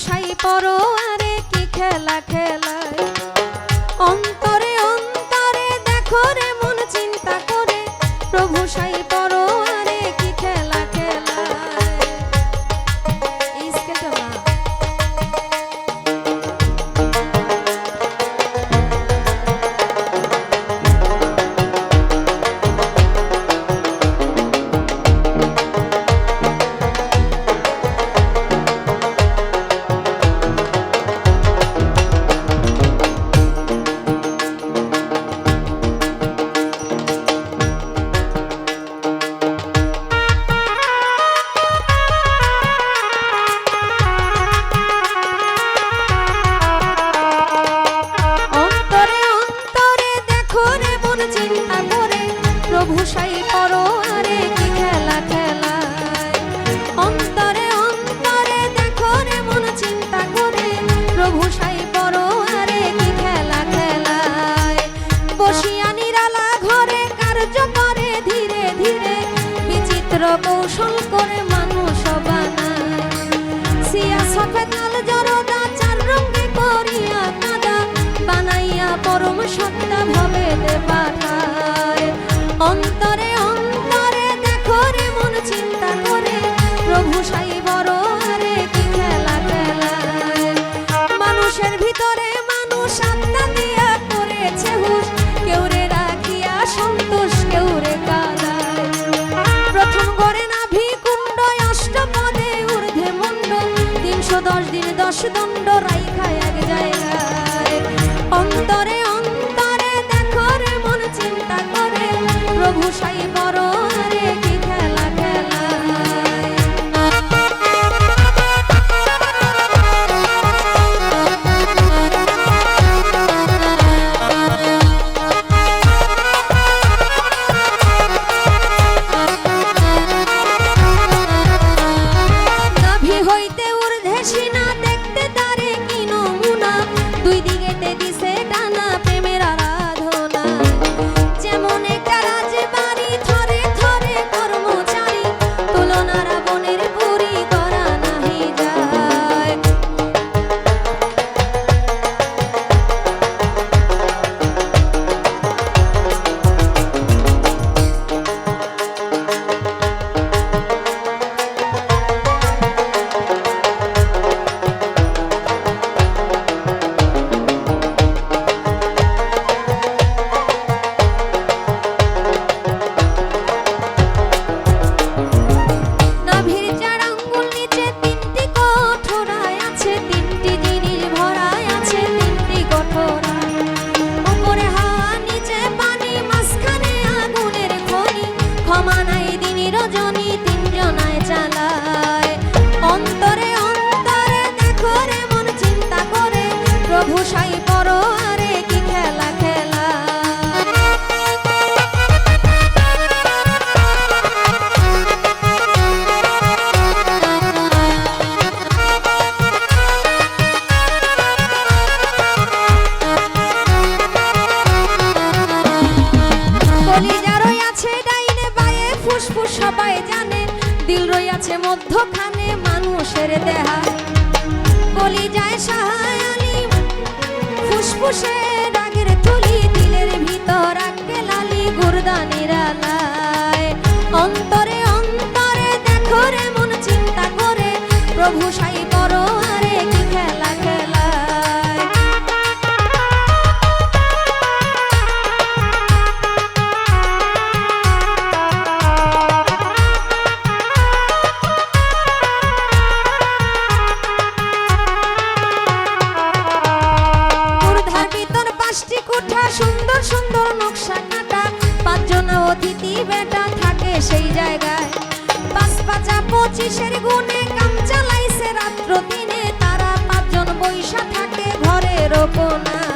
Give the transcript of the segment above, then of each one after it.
গোসাই পরো আরে কি খেলা খেলা গোসল করে মানুষ বানায় সিয়া সফেদ লাল জরদা চার রঙে করিয়া কাদা। বানাইয়া পরম সত্তা ভাবে দে পাঠায়। অন্তরে অন্তরে দেখো রে মন চিন্তা করে, প্রভু সাই সাহেব সবাই জানে, দিল রইয়াছে মধ্যখানে মানুষের দেহা। বলি যায় সাহায় ফুসফুসে রাগের তুলি দিলের ভিতর আগে লালি, গুরদানিরা সুন্দর নকশা কাটা। পাঁচজন অতিথি বেটা থাকে সেই জায়গায়। পাঁচ পাঁচা পঁচিশের গুণে কাম চালাইছে রাত্র দিনে তারা পাঁচজন বৈশা থাকে ঘরের ওপনা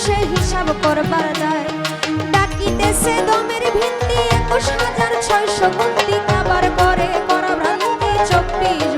বসে হিসাব করবার দায় ডাকিতেছে দমের ভিত্তি একুশ হাজার ছয়শো গুন্তি কাবার করে করা ভ্রান্তি চব্বিশ।